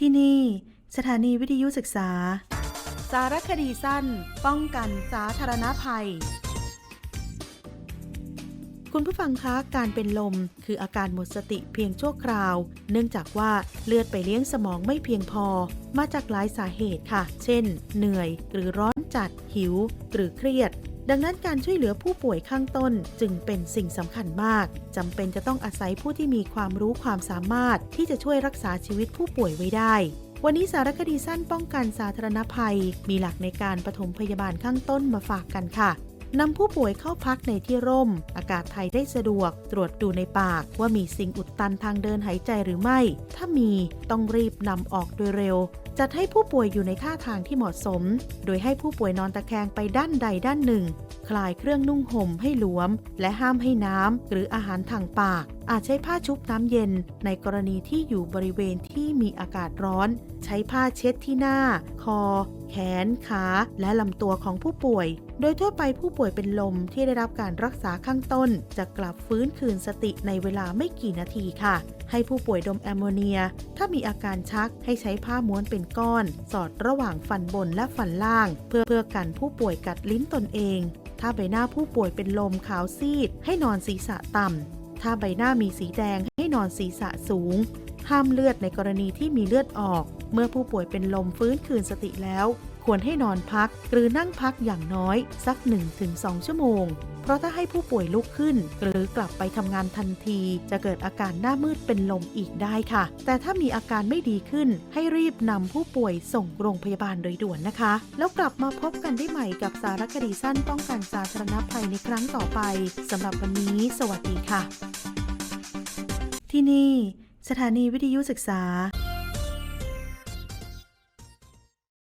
ที่นี่ สถานีวิทยุศึกษา สารคดีสั้น ป้องกันสาธารณภัย คุณผู้ฟังคะการเป็นลม คืออาการหมดสติเพียงชั่วคราว เนื่องจากว่าเลือดไปเลี้ยงสมองไม่เพียงพอ มาจากหลายสาเหตุค่ะ เช่น เหนื่อย หรือร้อนจัดหิว หรือเครียด ดังนั้นการช่วยเหลือผู้ป่วยข้างต้นจึงเป็นสิ่งสำคัญมากจำเป็นจะต้องอาศัยผู้ที่มีความรู้ความสามารถ ที่จะช่วยรักษาชีวิตผู้ป่วยไว้ได้วันนี้สารคดีสั้นป้องกันสาธารณภัย มีหลักในการปฐมพยาบาลข้างต้นมาฝากกันค่ะ นำผู้ป่วยเข้าพักในที่ร่ม อากาศถ่ายได้สะดวก ตรวจดูในปากว่ามีสิ่งอุดตันทางเดินหายใจหรือไม่ ถ้ามีต้องรีบนำออกโดยเร็ว จัดให้ผู้ป่วยอยู่ในท่าทางที่เหมาะสม โดยให้ผู้ป่วยนอนตะแคงไปด้านใดด้านหนึ่ง คลายเครื่องนุ่งห่มให้หลวม และห้ามให้น้ำหรืออาหารทางปาก อาจใช้ผ้าชุบน้ำเย็น ในกรณีที่อยู่บริเวณที่มีอากาศร้อน ใช้ผ้าเช็ดที่หน้า คอ แขน ขา และลำตัวของผู้ป่วย โดยทั่วไปผู้ป่วยเป็นลมที่ได้รับการรักษาข้างต้น จะกลับฟื้นคืนสติในเวลาไม่กี่นาทีค่ะ ให้ผู้ป่วยดมแอมโมเนีย ถ้ามีอาการชักให้ใช้ผ้าม้วนเป็นก้อน สอดระหว่างฟันบนและฟันล่าง เพื่อเพื่อกันผู้ป่วยกัดลิ้นตนเอง ถ้าใบหน้าผู้ป่วยเป็นลมขาวซีด ให้นอนศีรษะต่ำ ถ้าใบหน้ามีสีแดงให้นอนศีรษะสูง ห้ามเลือดในกรณีที่มีเลือดออก เมื่อผู้ป่วยเป็นลมฟื้นคืนสติแล้ว ควรให้นอนพักหรือนั่งพักอย่างน้อยสัก 1-2 ชั่วโมง เพราะถ้าให้ผู้ป่วยลุกขึ้น หรือกลับไปทำงานทันที จะเกิดอาการหน้ามืดเป็นลมอีกได้ค่ะ แต่ถ้ามีอาการไม่ดีขึ้น ให้รีบนำผู้ป่วยส่งโรงพยาบาลโดยด่วนนะคะ แล้วกลับมาพบกันได้ใหม่กับสารคดีสั้นป้องกันสาธารณภัยในครั้งต่อไปสำหรับวันนี้ สวัสดีค่ะ ที่นี่ สถานีวิทยุศึกษา